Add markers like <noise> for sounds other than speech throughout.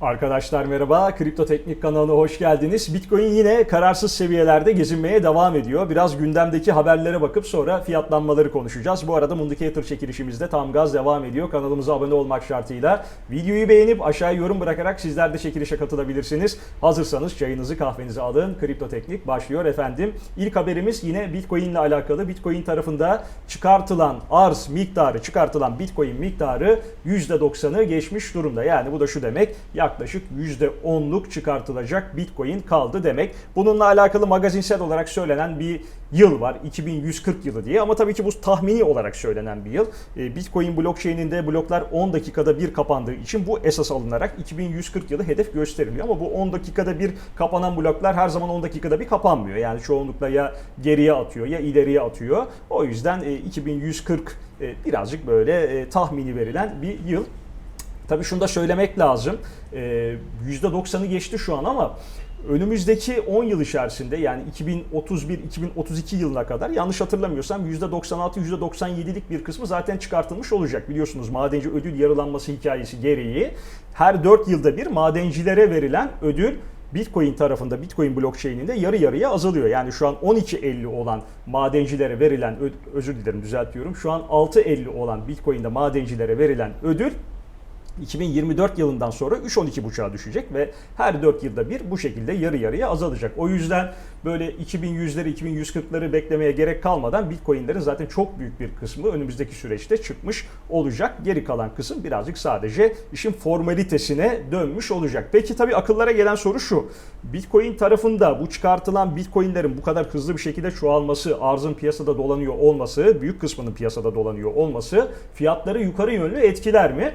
Arkadaşlar merhaba, Kripto Teknik kanalına hoş geldiniz. Bitcoin yine kararsız seviyelerde gezinmeye devam ediyor. Biraz gündemdeki haberlere bakıp sonra fiyatlanmaları konuşacağız. Bu arada Mundicator çekilişimizde tam gaz devam ediyor. Kanalımıza abone olmak şartıyla videoyu beğenip aşağıya yorum bırakarak sizler de çekilişe katılabilirsiniz. Hazırsanız çayınızı kahvenizi alın. Kripto Teknik başlıyor efendim. İlk haberimiz yine Bitcoin ile alakalı. Bitcoin tarafında çıkartılan arz miktarı, çıkartılan Bitcoin miktarı %90'ı geçmiş durumda. Yani bu da şu demek yaklaşık %10'luk çıkartılacak Bitcoin kaldı demek. Bununla alakalı magazinsel olarak söylenen bir yıl var 2140 yılı diye ama tabii ki bu tahmini olarak söylenen bir yıl. E, Bitcoin blockchain'inde bloklar 10 dakikada bir kapandığı için bu esas alınarak 2140 yılı hedef gösteriliyor ama bu 10 dakikada bir kapanan bloklar her zaman 10 dakikada bir kapanmıyor. Yani çoğunlukla ya geriye atıyor ya ileriye atıyor. O yüzden e, 2140 e, birazcık böyle e, tahmini verilen bir yıl. Tabii şunu da söylemek lazım. Ee, %90'ı geçti şu an ama önümüzdeki 10 yıl içerisinde yani 2031-2032 yılına kadar yanlış hatırlamıyorsam %96-%97'lik bir kısmı zaten çıkartılmış olacak. Biliyorsunuz madenci ödül yarılanması hikayesi gereği her 4 yılda bir madencilere verilen ödül Bitcoin tarafında Bitcoin blockchain'inde yarı yarıya azalıyor. Yani şu an 12.50 olan madencilere verilen özür dilerim düzeltiyorum. Şu an 6.50 olan Bitcoin'de madencilere verilen ödül 2024 yılından sonra 3-12,5'a düşecek ve her 4 yılda bir bu şekilde yarı yarıya azalacak. O yüzden böyle 2100'leri 2140'ları beklemeye gerek kalmadan Bitcoin'lerin zaten çok büyük bir kısmı önümüzdeki süreçte çıkmış olacak. Geri kalan kısım birazcık sadece işin formalitesine dönmüş olacak. Peki tabii akıllara gelen soru şu. Bitcoin tarafında bu çıkartılan Bitcoin'lerin bu kadar hızlı bir şekilde çoğalması, arzın piyasada dolanıyor olması, büyük kısmının piyasada dolanıyor olması fiyatları yukarı yönlü etkiler mi?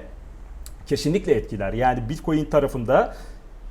Kesinlikle etkiler. Yani Bitcoin tarafında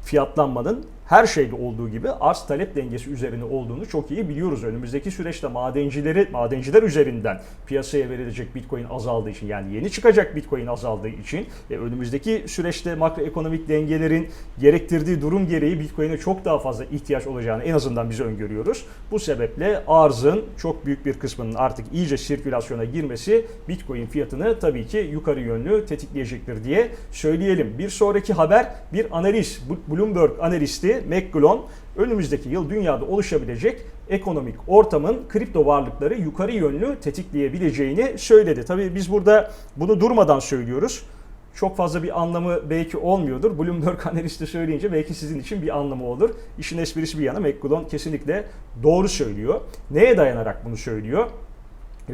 fiyatlanmanın her şeyde olduğu gibi arz talep dengesi üzerine olduğunu çok iyi biliyoruz. Önümüzdeki süreçte madencileri madenciler üzerinden piyasaya verilecek Bitcoin azaldığı için yani yeni çıkacak Bitcoin azaldığı için ve önümüzdeki süreçte makroekonomik dengelerin gerektirdiği durum gereği Bitcoin'e çok daha fazla ihtiyaç olacağını en azından biz öngörüyoruz. Bu sebeple arzın çok büyük bir kısmının artık iyice sirkülasyona girmesi Bitcoin fiyatını tabii ki yukarı yönlü tetikleyecektir diye söyleyelim. Bir sonraki haber bir analiz Bloomberg analisti McGlone önümüzdeki yıl dünyada oluşabilecek ekonomik ortamın kripto varlıkları yukarı yönlü tetikleyebileceğini söyledi. Tabii biz burada bunu durmadan söylüyoruz. Çok fazla bir anlamı belki olmuyordur. Bloomberg <laughs> analisti söyleyince belki sizin için bir anlamı olur. İşin esprisi bir yana McGlone kesinlikle doğru söylüyor. Neye dayanarak bunu söylüyor?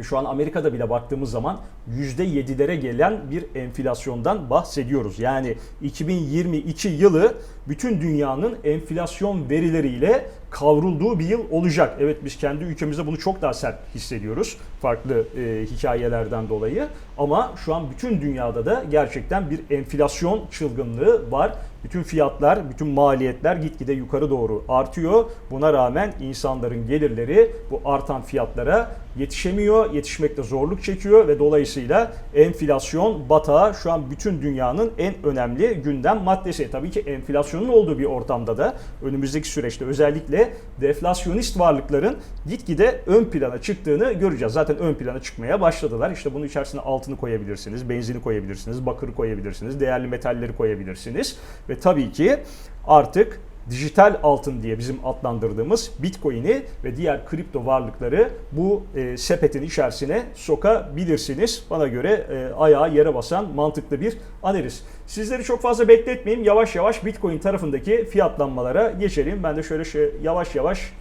Şu an Amerika'da bile baktığımız zaman %7'lere gelen bir enflasyondan bahsediyoruz. Yani 2022 yılı bütün dünyanın enflasyon verileriyle kavrulduğu bir yıl olacak. Evet biz kendi ülkemizde bunu çok daha sert hissediyoruz farklı e, hikayelerden dolayı. Ama şu an bütün dünyada da gerçekten bir enflasyon çılgınlığı var. Bütün fiyatlar, bütün maliyetler gitgide yukarı doğru artıyor. Buna rağmen insanların gelirleri bu artan fiyatlara yetişemiyor, yetişmekte zorluk çekiyor ve dolayısıyla enflasyon batağı şu an bütün dünyanın en önemli gündem maddesi. Tabii ki enflasyonun olduğu bir ortamda da önümüzdeki süreçte özellikle deflasyonist varlıkların gitgide ön plana çıktığını göreceğiz. Zaten ön plana çıkmaya başladılar. İşte bunun içerisine altını koyabilirsiniz, benzini koyabilirsiniz, bakırı koyabilirsiniz, değerli metalleri koyabilirsiniz ve tabii ki artık dijital altın diye bizim adlandırdığımız Bitcoin'i ve diğer kripto varlıkları bu e, sepetin içerisine sokabilirsiniz. Bana göre e, ayağı yere basan mantıklı bir analiz. Sizleri çok fazla bekletmeyeyim. Yavaş yavaş Bitcoin tarafındaki fiyatlanmalara geçelim. Ben de şöyle şey, yavaş yavaş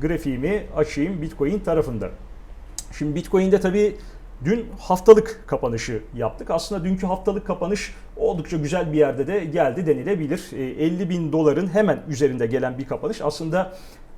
grafiğimi açayım Bitcoin tarafında. Şimdi Bitcoin'de tabii Dün haftalık kapanışı yaptık. Aslında dünkü haftalık kapanış oldukça güzel bir yerde de geldi denilebilir. 50 bin doların hemen üzerinde gelen bir kapanış. Aslında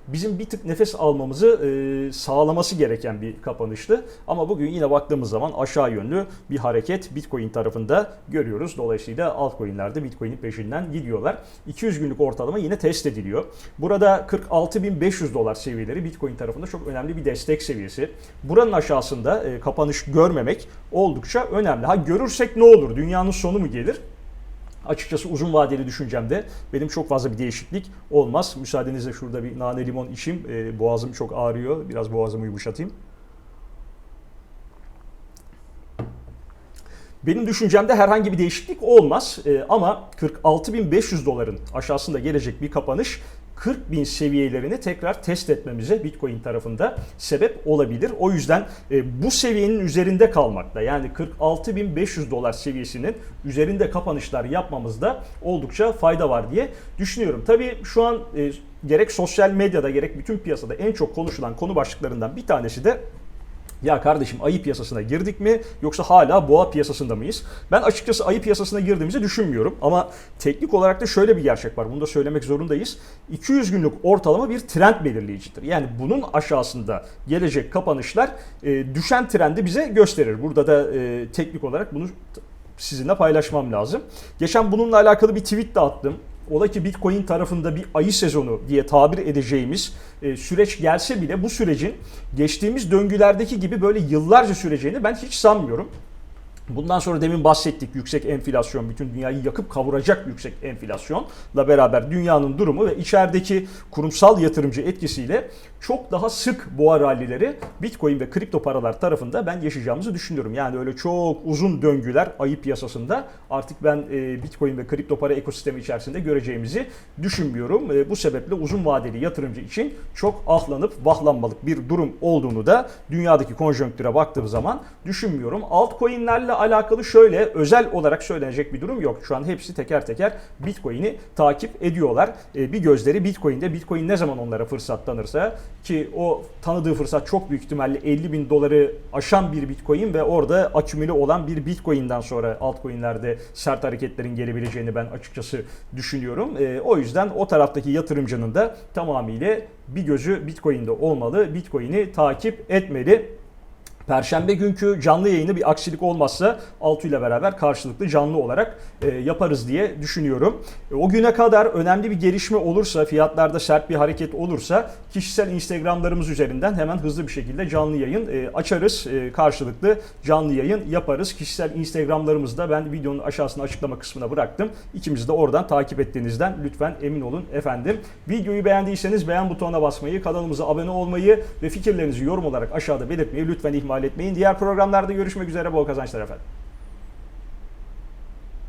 bizim bir tık nefes almamızı e, sağlaması gereken bir kapanıştı. Ama bugün yine baktığımız zaman aşağı yönlü bir hareket Bitcoin tarafında görüyoruz. Dolayısıyla altcoin'ler de Bitcoin'in peşinden gidiyorlar. 200 günlük ortalama yine test ediliyor. Burada 46.500 dolar seviyeleri Bitcoin tarafında çok önemli bir destek seviyesi. Buranın aşağısında e, kapanış görmemek oldukça önemli. Ha görürsek ne olur? Dünyanın sonu mu gelir? Açıkçası uzun vadeli düşüncemde benim çok fazla bir değişiklik olmaz. Müsaadenizle şurada bir nane limon içeyim. E, boğazım çok ağrıyor. Biraz boğazımı yumuşatayım. Benim düşüncemde herhangi bir değişiklik olmaz Ee, ama 46.500 doların aşağısında gelecek bir kapanış 40 bin seviyelerini tekrar test etmemize Bitcoin tarafında sebep olabilir. O yüzden e, bu seviyenin üzerinde kalmakta yani 46.500 dolar seviyesinin üzerinde kapanışlar yapmamızda oldukça fayda var diye düşünüyorum. Tabii şu an e, gerek sosyal medyada gerek bütün piyasada en çok konuşulan konu başlıklarından bir tanesi de ya kardeşim ayı piyasasına girdik mi yoksa hala boğa piyasasında mıyız? Ben açıkçası ayı piyasasına girdiğimizi düşünmüyorum ama teknik olarak da şöyle bir gerçek var. Bunu da söylemek zorundayız. 200 günlük ortalama bir trend belirleyicidir. Yani bunun aşağısında gelecek kapanışlar e, düşen trendi bize gösterir. Burada da e, teknik olarak bunu sizinle paylaşmam lazım. Geçen bununla alakalı bir tweet de attım. Ola ki Bitcoin tarafında bir ayı sezonu diye tabir edeceğimiz e, süreç gelse bile bu sürecin geçtiğimiz döngülerdeki gibi böyle yıllarca süreceğini ben hiç sanmıyorum. Bundan sonra demin bahsettik yüksek enflasyon, bütün dünyayı yakıp kavuracak yüksek enflasyonla beraber dünyanın durumu ve içerideki kurumsal yatırımcı etkisiyle çok daha sık boğa rallileri Bitcoin ve kripto paralar tarafında ben yaşayacağımızı düşünüyorum. Yani öyle çok uzun döngüler ayı piyasasında artık ben e, Bitcoin ve kripto para ekosistemi içerisinde göreceğimizi düşünmüyorum. E, bu sebeple uzun vadeli yatırımcı için çok ahlanıp vahlanmalık bir durum olduğunu da dünyadaki konjonktüre baktığım zaman düşünmüyorum. Altcoin'lerle alakalı şöyle özel olarak söylenecek bir durum yok. Şu an hepsi teker teker Bitcoin'i takip ediyorlar. E, bir gözleri Bitcoin'de. Bitcoin ne zaman onlara fırsatlanırsa ki o tanıdığı fırsat çok büyük ihtimalle 50 bin doları aşan bir Bitcoin ve orada akümüle olan bir Bitcoin'den sonra altcoin'lerde sert hareketlerin gelebileceğini ben açıkçası düşünüyorum. E, o yüzden o taraftaki yatırımcının da tamamıyla bir gözü Bitcoin'de olmalı. Bitcoin'i takip etmeli. Perşembe günkü canlı yayını bir aksilik olmazsa Altu ile beraber karşılıklı canlı olarak e, yaparız diye düşünüyorum. E, o güne kadar önemli bir gelişme olursa, fiyatlarda sert bir hareket olursa kişisel Instagram'larımız üzerinden hemen hızlı bir şekilde canlı yayın e, açarız. E, karşılıklı canlı yayın yaparız. Kişisel Instagram'larımızda ben videonun aşağısına açıklama kısmına bıraktım. İkimizi de oradan takip ettiğinizden lütfen emin olun efendim. Videoyu beğendiyseniz beğen butonuna basmayı, kanalımıza abone olmayı ve fikirlerinizi yorum olarak aşağıda belirtmeyi lütfen ihmal etmeyin. Diğer programlarda görüşmek üzere. Bol kazançlar efendim.